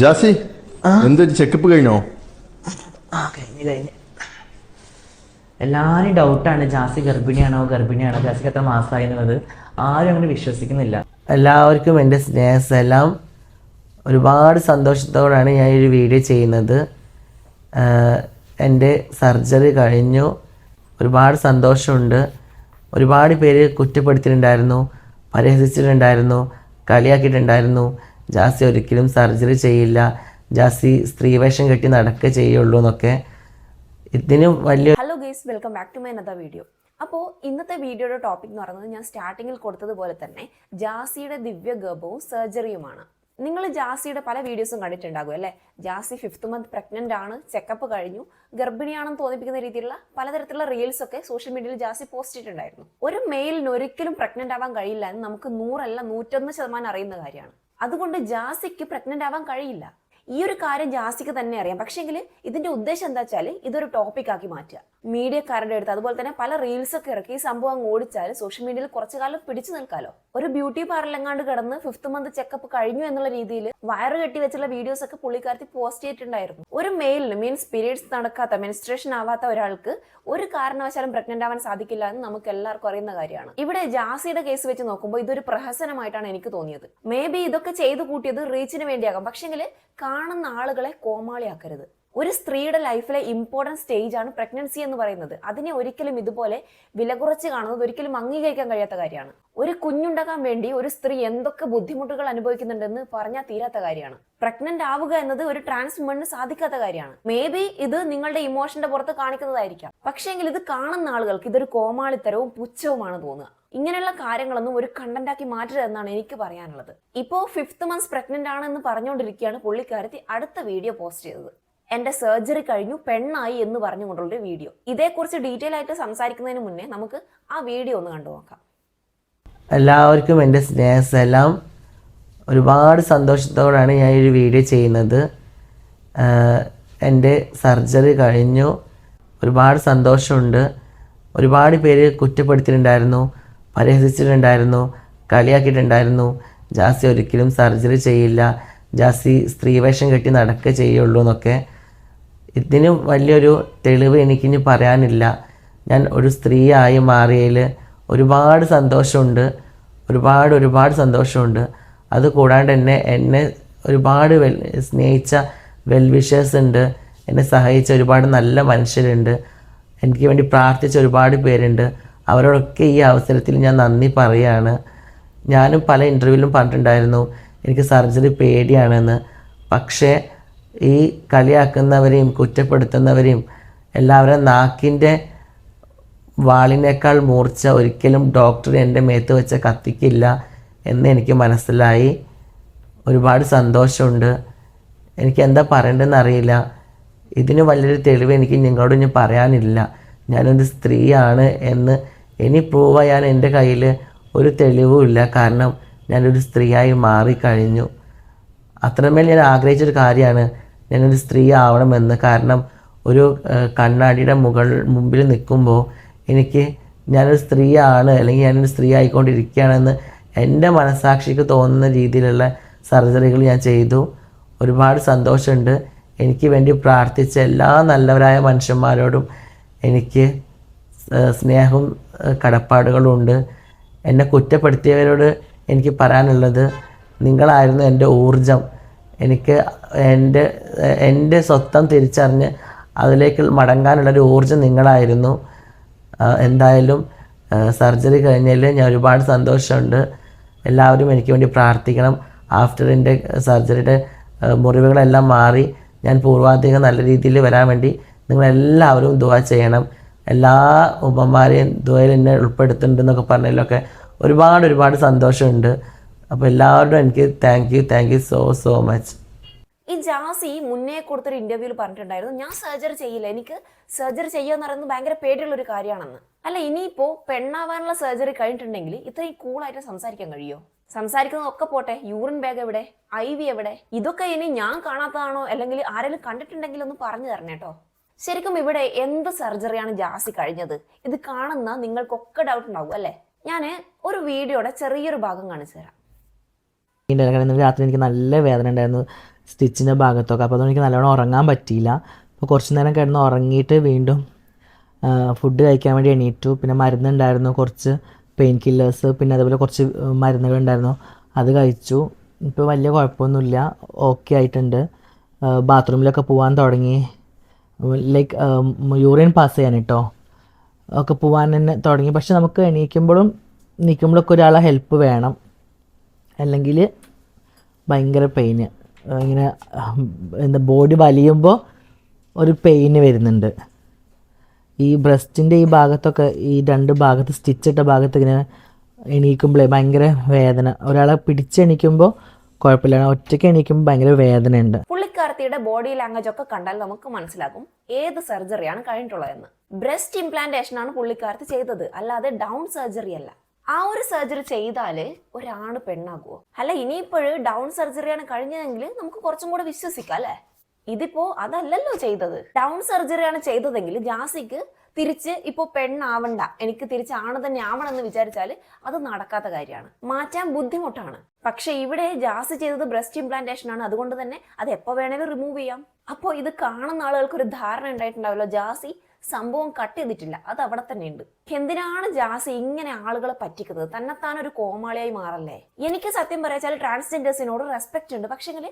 ജാസി എന്തൊരു ചെക്കപ്പ് കഴിഞ്ഞോ? ആ കഴിഞ്ഞു കഴിഞ്ഞ്. എല്ലാവരും ഡൗട്ടാണ് ജാസി ഗർഭിണിയാണോ ഗർഭിണിയാണോ? ജാസിക്ക് എത്ര മാസമായി എന്നുള്ളത് ആരും അങ്ങനെ വിശ്വസിക്കുന്നില്ല. എല്ലാവർക്കും എന്റെ സ്നേഹസെല്ലാം ഒരുപാട് സന്തോഷത്തോടാണ് ഞാൻ ഈ ഒരു വീഡിയോ ചെയ്യുന്നത്. എന്റെ സർജറി കഴിഞ്ഞു. ഒരുപാട് സന്തോഷമുണ്ട്. ഒരുപാട് പേര് കുറ്റപ്പെടുത്തിയിട്ടുണ്ടായിരുന്നു പരിഹസിച്ചിട്ടുണ്ടായിരുന്നു കളിയാക്കിയിട്ടുണ്ടായിരുന്നു. ജാസി ഒരിക്കലും സർജറി ചെയ്യില്ല. ജാസി സ്ത്രീവേഷം കെട്ടി നടക്കുക ചെയ്യുള്ളൂ എന്നൊക്കെ. ഇതിന് വലിയ hello guys welcome back to my another video അപ്പോൾ ഇന്നത്തെ വീഡിയോയുടെ ടോപ്പിക് എന്ന് പറയുന്നത് ഞാൻ സ്റ്റാർട്ടിങ്ങിൽ കൊടുത്തതുപോലെ തന്നെ ജാസിയുടെ ദിവ്യ ഗർഭവും സർജറിയുമാണ് നിങ്ങൾ ജാസിയുടെ പല വീഡിയോസും കണ്ടിട്ടുണ്ടാകും അല്ലേ? ജാസി ഫിഫ്ത്ത് മന്ത് പ്രഗ്നന്റ് ആണ് ചെക്കപ്പ് കഴിഞ്ഞു. ഗർഭിണിയാണെന്ന് തോന്നിപ്പിക്കുന്ന രീതിയിലുള്ള പലതരത്തിലുള്ള റീൽസ് ഒക്കെ സോഷ്യൽ മീഡിയയിൽ ജാസി പോസ്റ്റ് ചെയ്തിട്ടുണ്ടായിരുന്നു. ഒരു മെയിലിന് ഒരിക്കലും പ്രഗ്നന്റ് ആവാൻ കഴിയില്ല എന്ന് നമുക്ക് നൂറല്ല നൂറ്റൊന്ന് ശതമാനം അറിയുന്ന കാര്യമാണ്. അതുകൊണ്ട് ജാസിക്ക് പ്രഗ്നന്റ് ആവാൻ കഴിയില്ല. ഈ ഒരു കാര്യം ജാസ്തിക്ക് തന്നെ അറിയാം. പക്ഷേങ്കിൽ ഇതിന്റെ ഉദ്ദേശം എന്താ വെച്ചാൽ ഇതൊരു ടോപ്പിക് ആക്കി മാറ്റുക. മീഡിയക്കാരുടെ അടുത്ത് അതുപോലെ തന്നെ പല റീൽസ് ഒക്കെ ഇറക്കി ഈ സംഭവം അങ്ങ് ഓടിച്ചാൽ സോഷ്യൽ മീഡിയയിൽ കുറച്ചു കാലം പിടിച്ചു നിൽക്കാലോ. ഒരു ബ്യൂട്ടി പാർലറിലെങ്ങാണ്ട് കിടന്ന് ഫിഫ്ത് മന്ത് ചെക്കപ്പ് കഴിഞ്ഞു എന്നുള്ള രീതിയിൽ വയറ് കെട്ടി വെച്ചുള്ള വീഡിയോസ് ഒക്കെ പുള്ളിക്കാരത്തി പോസ്റ്റ് ചെയ്തിട്ടുണ്ടായിരുന്നു. ഒരു മെയിലിന് മീൻസ് പീരീഡ്സ് നടക്കാത്ത മെനിസ്ട്രേഷൻ ആവാത്ത ഒരാൾക്ക് ഒരു കാരണവശാലും പ്രഗ്നന്റ് ആവാൻ സാധിക്കില്ല എന്ന് നമുക്ക് എല്ലാവർക്കും അറിയുന്ന കാര്യമാണ്. ഇവിടെ ജാസിയുടെ കേസ് വെച്ച് നോക്കുമ്പോൾ ഇതൊരു പ്രഹസനമായിട്ടാണ് എനിക്ക് തോന്നിയത്. മേ ബി ഇതൊക്കെ ചെയ്തു കൂട്ടിയത് റീച്ചിന് വേണ്ടിയാകാം. പക്ഷെങ്കിൽ കാണുന്ന ആളുകളെ കോമാളിയാക്കരുത്. ഒരു സ്ത്രീയുടെ ലൈഫിലെ ഇമ്പോർട്ടന്റ് സ്റ്റേജ് ആണ് പ്രഗ്നൻസി എന്ന് പറയുന്നത്. അതിനെ ഒരിക്കലും ഇതുപോലെ വില കുറച്ച് കാണുന്നത് ഒരിക്കലും അംഗീകരിക്കാൻ കഴിയാത്ത കാര്യമാണ്. ഒരു കുഞ്ഞുണ്ടാക്കാൻ വേണ്ടി ഒരു സ്ത്രീ എന്തൊക്കെ ബുദ്ധിമുട്ടുകൾ അനുഭവിക്കുന്നുണ്ടെന്ന് പറഞ്ഞാൽ തീരാത്ത കാര്യമാണ്. പ്രഗ്നന്റ് ആവുക എന്നത് ഒരു ട്രാൻസ് വുമണിന് സാധിക്കാത്ത കാര്യമാണ്. മേ ബി ഇത് നിങ്ങളുടെ ഇമോഷന്റെ പുറത്ത് കാണിക്കുന്നതായിരിക്കാം. പക്ഷേങ്കിൽ ഇത് കാണുന്ന ആളുകൾക്ക് ഇതൊരു കോമാളിത്തരവും പുച്ഛവുമാണ് തോന്നുക. ഇങ്ങനെയുള്ള കാര്യങ്ങളൊന്നും ഒരു കണ്ടന്റാക്കി മാറ്റരുത് എന്നാണ് എനിക്ക് പറയാനുള്ളത്. ഇപ്പോൾ ഫിഫ്ത്ത് മന്ത്സ് പ്രഗ്നന്റ് ആണെന്ന് പറഞ്ഞുകൊണ്ടിരിക്കുകയാണ് പുള്ളിക്കാരത്തി അടുത്ത വീഡിയോ പോസ്റ്റ് ചെയ്തത്. എന്റെ സർജറി കഴിഞ്ഞു പെണ്ണായി എന്ന് പറഞ്ഞുകൊണ്ടുള്ളൊരു വീഡിയോ ഇതേക്കുറിച്ച് ഡീറ്റെയിൽ ആയിട്ട് സംസാരിക്കുന്നതിന് മുന്നേ നമുക്ക് ആ വീഡിയോ ഒന്ന് കണ്ടു നോക്കാം. എല്ലാവർക്കും എന്റെ സ്നേഹസെല്ലാം ഒരുപാട് സന്തോഷത്തോടാണ് ഞാൻ ഈ വീഡിയോ ചെയ്യുന്നത്. എന്റെ സർജറി കഴിഞ്ഞു. ഒരുപാട് സന്തോഷമുണ്ട്. ഒരുപാട് പേര് കുറ്റപ്പെടുത്തിയിട്ടുണ്ടായിരുന്നു. പരിഹസിച്ചിട്ടുണ്ടായിരുന്നു കളിയാക്കിയിട്ടുണ്ടായിരുന്നു. ജാസി ഒരിക്കലും സർജറി ചെയ്യില്ല. ജാസി സ്ത്രീവേഷം കെട്ടി നടക്കുക ചെയ്യുള്ളൂ എന്നൊക്കെ. ഇതിന് വലിയൊരു തെളിവ് എനിക്കിനി പറയാനില്ല. ഞാൻ ഒരു സ്ത്രീയായി മാറിയതിൽ ഒരുപാട് സന്തോഷമുണ്ട്. ഒരുപാട് ഒരുപാട് സന്തോഷമുണ്ട്. അത് കൂടാണ്ട് എന്നെ എന്നെ ഒരുപാട് വെൽ സ്നേഹിച്ച വെൽവിഷേഴ്സ് ഉണ്ട്. എന്നെ സഹായിച്ച ഒരുപാട് നല്ല മനുഷ്യരുണ്ട്. എനിക്ക് വേണ്ടി പ്രാർത്ഥിച്ച ഒരുപാട് പേരുണ്ട്. അവരോടൊക്കെ ഈ അവസരത്തിൽ ഞാൻ നന്ദി പറയുകയാണ് ഞാനും പല ഇന്റർവ്യൂവിലും പറഞ്ഞിട്ടുണ്ടായിരുന്നു. എനിക്ക് സർജറി പേടിയാണെന്ന്. പക്ഷേ ഈ കളിയാക്കുന്നവരെയും കുറ്റപ്പെടുത്തുന്നവരെയും എല്ലാവരും നാക്കിന്റെ വാളിനേക്കാൾ മൂർച്ച ഒരിക്കലും ഡോക്ടർ എന്റെ മേത്ത് വെച്ച കത്തിക്കില്ല എന്ന് എനിക്ക് മനസ്സിലായി. ഒരുപാട് സന്തോഷമുണ്ട്. എനിക്ക് എന്താ പറയേണ്ടതെന്ന് അറിയില്ല. ഇതിന് വലിയൊരു തെളിവ് എനിക്ക് നിങ്ങളോട് ഇനി പറയാനില്ല. ഞാനൊരു സ്ത്രീയാണ് എന്ന് ഇനി പ്രൂവ് ചെയ്യാൻ എന്റെ കയ്യിൽ ഒരു തെളിവുമില്ല കാരണം ഞാനൊരു സ്ത്രീയായി മാറിക്കഴിഞ്ഞു. അത്രമേൽ ഞാൻ ആഗ്രഹിച്ചൊരു കാര്യമാണ് ഞാനൊരു സ്ത്രീ ആവണമെന്ന്. കാരണം ഒരു കണ്ണാടിയുടെ മുകൾ മുമ്പിൽ നിൽക്കുമ്പോൾ എനിക്ക് ഞാനൊരു സ്ത്രീയാണ് അല്ലെങ്കിൽ ഞാനൊരു സ്ത്രീ ആയിക്കൊണ്ടിരിക്കുകയാണെന്ന് എന്റെ മനസാക്ഷിക്ക് തോന്നുന്ന രീതിയിലുള്ള സർജറികൾ ഞാൻ ചെയ്തു. ഒരുപാട് സന്തോഷമുണ്ട്. എനിക്ക് വേണ്ടി പ്രാർത്ഥിച്ച എല്ലാ നല്ലവരായ മനുഷ്യന്മാരോടും എനിക്ക് ഏഹ്, സ്നേഹവും ഏഹ്, കടപ്പാടുകളും ഉണ്ട് എന്നെ കുറ്റപ്പെടുത്തിയവരോട് എനിക്ക് പറയാനുള്ളത് നിങ്ങളായിരുന്നു എന്റെ ഊർജം എനിക്ക് എന്റെ എന്റെ സ്വത്തം തിരിച്ചറിഞ്ഞ് അതിലേക്ക് മടങ്ങാനുള്ളൊരു ഊർജം നിങ്ങളായിരുന്നു. എന്തായാലും സർജറി കഴിഞ്ഞതിൽ ഞാൻ ഒരുപാട് സന്തോഷമുണ്ട്. എല്ലാവരും എനിക്ക് വേണ്ടി പ്രാർത്ഥിക്കണം. ആഫ്റ്റർ എന്റെ സർജറിയുടെ മുറിവുകളെല്ലാം മാറി ഞാൻ പൂർവാധികം നല്ല രീതിയിൽ വരാൻ വേണ്ടി നിങ്ങളെല്ലാവരും ദുവാ ചെയ്യണം. എല്ലാ ഉമ്മമാരെയും ദുവയിൽ എന്നെ ഉൾപ്പെടുത്തുന്നുണ്ടെന്നൊക്കെ പറഞ്ഞതിലൊക്കെ ഒരുപാട് ഒരുപാട് സന്തോഷമുണ്ട്. അപ്പോൾ എല്ലാവരോടും എനിക്ക് thank you thank you so so much ഈ ജാസി മുന്നേ കൊടുത്തൊരു ഇന്റർവ്യൂവിൽ പറഞ്ഞിട്ടുണ്ടായിരുന്നു. ഞാൻ സർജറി ചെയ്യില്ല. എനിക്ക് സർജറി ചെയ്യുക പറയുന്നത് ഭയങ്കര പേടിയുള്ള ഒരു കാര്യമാണെന്ന്. അല്ല ഇനിയിപ്പോ പെണ്ണാവാനുള്ള സർജറി കഴിഞ്ഞിട്ടുണ്ടെങ്കിൽ ഇത്രയും കൂളായിട്ട് സംസാരിക്കാൻ കഴിയുമോ സംസാരിക്കുന്നതൊക്കെ പോട്ടെ. യൂറിൻ ബാഗ് എവിടെ? ഐ വി എവിടെ? ഇതൊക്കെ ഇനി ഞാൻ കാണാത്തതാണോ? അല്ലെങ്കിൽ ആരെങ്കിലും കണ്ടിട്ടുണ്ടെങ്കിൽ ഒന്ന് പറഞ്ഞു തരണേ കേട്ടോ ശരിക്കും ഇവിടെ എന്ത് സർജറിയാണ് ജാസി കഴിഞ്ഞത്? ഇത് കാണുന്ന നിങ്ങൾക്കൊക്കെ ഡൗട്ട് ഉണ്ടാവും അല്ലേ? ഞാൻ ഒരു വീഡിയോയുടെ ചെറിയൊരു ഭാഗം കാണിച്ചു തരാം. രാത്രി എനിക്ക് നല്ല വേദന ഉണ്ടായിരുന്നു സ്റ്റിച്ചിന്റെ ഭാഗത്തൊക്കെ. അപ്പോൾ എനിക്ക് നല്ലോണം ഉറങ്ങാൻ പറ്റിയില്ല. അപ്പോൾ കുറച്ച് നേരം കിടന്ന് ഉറങ്ങിയിട്ട് വീണ്ടും ഫുഡ് കഴിക്കാൻ വേണ്ടി എണീറ്റു. പിന്നെ മരുന്നുണ്ടായിരുന്നു കുറച്ച് പെയിൻ കില്ലേഴ്സ് പിന്നെ അതേപോലെ കുറച്ച് മരുന്നുകളുണ്ടായിരുന്നു. അത് കഴിച്ചു. ഇപ്പോൾ വലിയ കുഴപ്പമൊന്നുമില്ല. ഓക്കെ ആയിട്ടുണ്ട്. ബാത്റൂമിലൊക്കെ പോകാൻ തുടങ്ങി. ലൈക്ക് യൂറിൻ പാസ് ചെയ്യാൻ കേട്ടോ ഒക്കെ പോവാൻ തന്നെ തുടങ്ങി. പക്ഷെ നമുക്ക് എണീക്കുമ്പോഴും നിൽക്കുമ്പോഴൊക്കെ ഒരാളെ ഹെൽപ്പ് വേണം. അല്ലെങ്കിൽ ഭയങ്കര പെയിന് ഇങ്ങനെ എന്താ ബോഡി വലിയുമ്പോൾ ഒരു പെയിന് വരുന്നുണ്ട്. ഈ ബ്രസ്റ്റിന്റെ ഈ ഭാഗത്തൊക്കെ ഈ രണ്ട് ഭാഗത്ത് സ്റ്റിച്ചിട്ട ഭാഗത്ത് ഇങ്ങനെ എണീക്കുമ്പോഴേ ഭയങ്കര വേദന. ഒരാളെ പിടിച്ചെണീക്കുമ്പോൾ കുഴപ്പമില്ല. ഒറ്റയ്ക്ക് എണീക്കുമ്പോൾ ഭയങ്കര വേദനയുണ്ട്. പുള്ളിക്കാർത്തിയുടെ ബോഡി ലാംഗ്വേജ് ഒക്കെ കണ്ടാൽ നമുക്ക് മനസ്സിലാകും ഏത് സർജറിയാണ് കഴിഞ്ഞിട്ടുള്ളതെന്ന്. ബ്രസ്റ്റ് ഇംപ്ലാന്റേഷൻ ആണ് പുള്ളിക്കാർത്തി ചെയ്തത്. അല്ലാതെ ഡൗൺ സർജറി അല്ല. ആ ഒരു സർജറി ചെയ്താൽ ഒരാണ് പെണ്ണാകുമോ അല്ല ഇനിയിപ്പോഴും ഡൗൺ സർജറിയാണ് കഴിഞ്ഞതെങ്കിൽ നമുക്ക് കുറച്ചും കൂടെ വിശ്വസിക്കാം അല്ലേ? ഇതിപ്പോ അതല്ലല്ലോ ചെയ്തത്. ഡൗൺ സർജറിയാണ് ചെയ്തതെങ്കിൽ ജാസിക്ക് തിരിച്ച് ഇപ്പോൾ പെണ്ണാവണ്ട എനിക്ക് തിരിച്ച് ആണ് തന്നെ ആവണം എന്ന് വിചാരിച്ചാൽ അത് നടക്കാത്ത കാര്യമാണ്. മാറ്റാൻ ബുദ്ധിമുട്ടാണ്. പക്ഷെ ഇവിടെ ജാസ് ചെയ്തത് ബ്രസ്റ്റ് ഇംപ്ലാന്റേഷൻ ആണ്. അതുകൊണ്ട് തന്നെ അത് എപ്പോൾ വേണമെങ്കിലും റിമൂവ് ചെയ്യാം. അപ്പോൾ ഇത് കാണുന്ന ആളുകൾക്ക് ഒരു ധാരണ ഉണ്ടായിട്ടുണ്ടാവില്ല ജാസി? സംഭവം കട്ട് ചെയ്തിട്ടില്ല. അത് അവിടെ തന്നെ ഉണ്ട് എന്തിനാണ് ജാസ് ഇങ്ങനെ ആളുകളെ പറ്റിക്കുന്നത്? തന്നെത്താൻ ഒരു കോമാളിയായി മാറല്ലേ? എനിക്ക് സത്യം പറയാച്ചാൽ ട്രാൻസ്ജെൻഡേഴ്സിനോട് റെസ്പെക്ട് ഉണ്ട്. പക്ഷെങ്കിൽ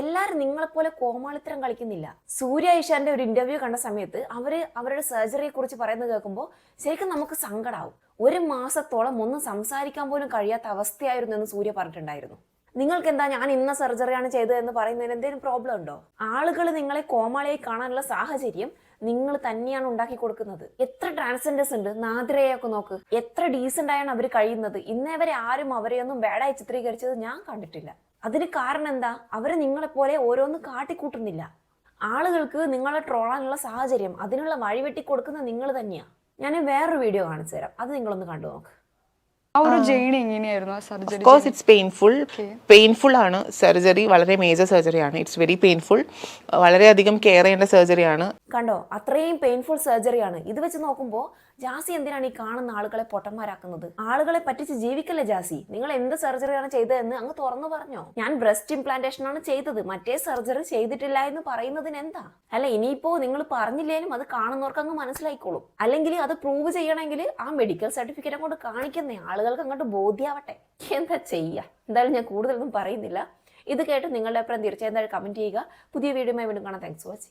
എല്ലാവരും നിങ്ങളെപ്പോലെ കോമാളിത്തരം കളിക്കുന്നില്ല. സൂര്യ ഈശാന്റെ ഒരു ഇന്റർവ്യൂ കണ്ട സമയത്ത് അവർ അവരുടെ സർജറിയെ കുറിച്ച് പറയുന്നത് കേൾക്കുമ്പോൾ ശരിക്കും നമുക്ക് സങ്കടാവും. ഒരു മാസത്തോളം ഒന്നും സംസാരിക്കാൻ പോലും കഴിയാത്ത അവസ്ഥയായിരുന്നു എന്ന് സൂര്യ പറഞ്ഞിട്ടുണ്ടായിരുന്നു. നിങ്ങൾക്ക് എന്താ ഞാൻ ഇന്ന സർജറിയാണ് ചെയ്തത് എന്ന് പറയുന്നതിന് എന്തെങ്കിലും പ്രോബ്ലം ഉണ്ടോ? ആളുകൾ നിങ്ങളെ കോമാളിയെ കാണാനുള്ള സാഹചര്യം നിങ്ങൾ തന്നെയാണ് ഉണ്ടാക്കി കൊടുക്കുന്നത്. എത്ര ട്രാൻസ്ജെൻഡേഴ്സ് ഉണ്ട്? നാദിരയൊക്കെ നോക്ക്. എത്ര ഡീസെന്റ് ആയാണ് അവർ കഴിയുന്നത്? ഇന്നേ വരെ ആരും അവരെയൊന്നും വേടായി ചിത്രീകരിച്ചത് ഞാൻ കണ്ടിട്ടില്ല. അതിന് കാരണം എന്താ? അവരെ നിങ്ങളെപ്പോലെ ഓരോന്ന് കാട്ടിക്കൂട്ടുന്നില്ല. ആളുകൾക്ക് നിങ്ങളെ ട്രോളാനുള്ള സാഹചര്യം അതിനുള്ള വഴിവെട്ടി കൊടുക്കുന്നത് നിങ്ങൾ തന്നെയാണ് ഞാൻ വേറൊരു വീഡിയോ കാണിച്ചു തരാം അത് നിങ്ങളൊന്ന് കണ്ടു നോക്ക്. ആ ഒരു ജേണി എങ്ങനെയായിരുന്നു surgery course it's painful painful ആണ്. സർജറി വളരെ മേജർ സർജറി ആണ്. ഇറ്റ്സ് വെരി പെയിൻഫുൾ വളരെയധികം കെയർ ചെയ്യേണ്ട സർജറി ആണ്. കണ്ടോ? അത്രയും പെയിൻഫുൾ സർജറി ആണ്. ഇത് വെച്ച് നോക്കുമ്പോൾ ജാസി എന്തിനാണ് ഈ കാണുന്ന ആളുകളെ പൊട്ടന്മാരാക്കുന്നത്? ആളുകളെ പറ്റിച്ച് ജീവിക്കല്ലേ ജാസി? നിങ്ങൾ എന്ത് സർജറിയാണ് ചെയ്തതെന്ന് അങ്ങ് തുറന്നു പറഞ്ഞോ? ഞാൻ ബ്രസ്റ്റ് ഇംപ്ലാന്റേഷൻ ആണ് ചെയ്തത്. മറ്റേ സർജറി ചെയ്തിട്ടില്ല എന്ന് പറയുന്നതിന് എന്താ? അല്ല ഇനിയിപ്പോ നിങ്ങൾ പറഞ്ഞില്ലേലും അത് കാണുന്നവർക്ക് അങ്ങ് മനസ്സിലായിക്കോളും. അല്ലെങ്കിൽ അത് പ്രൂവ് ചെയ്യണമെങ്കിൽ ആ മെഡിക്കൽ സർട്ടിഫിക്കറ്റ് അങ്ങോട്ട് കാണിക്കുന്നേ ആളുകൾക്ക് അങ്ങോട്ട് ബോധ്യാവട്ടെ. എന്താ ചെയ്യുക എന്തായാലും ഞാൻ കൂടുതലൊന്നും പറയുന്നില്ല. ഇത് കേട്ട് നിങ്ങളുടെ അഭിപ്രായം തീർച്ചയായും കമന്റ് ചെയ്യുക. പുതിയ വീഡിയോ വീണ്ടും കാണാം. Thanks for watching